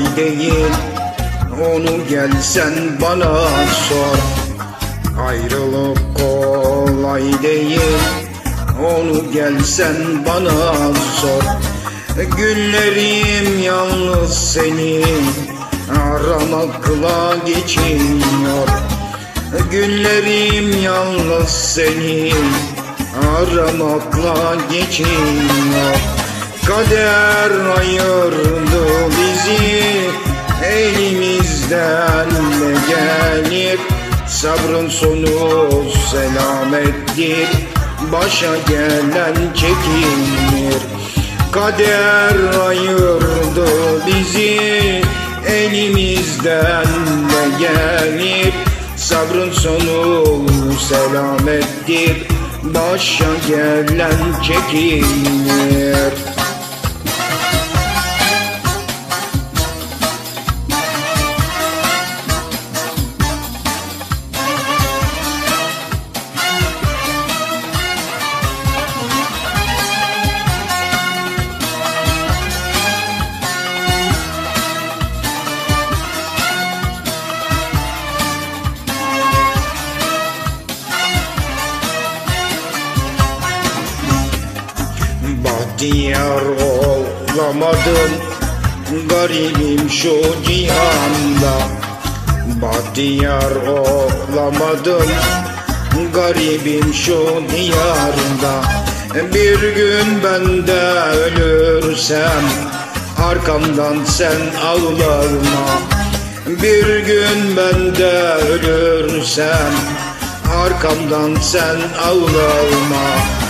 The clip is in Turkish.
Kolay değil. Onu gelsen bana sor. Ayrılık kolay değil. Onu gelsen bana sor. Günlerim yalnız seni Aramakla geçiyor Günlerim yalnız seni Aramakla geçiyor Kader ayırdı Ne gelir Sabrın sonu selamettir. Başa gelen çekilir Kader ayırdı bizi Elimizden ne gelir. Sabrın sonu selamettir. Başa gelen çekilir Bahtiyar olamadım. Garibim şu cihanda Bahtiyar olamadım. Garibim şu diyarda Bir gün ben de ölürsem Arkamdan sen ağlarma. Bir gün ben de ölürsem Arkamdan sen ağlarma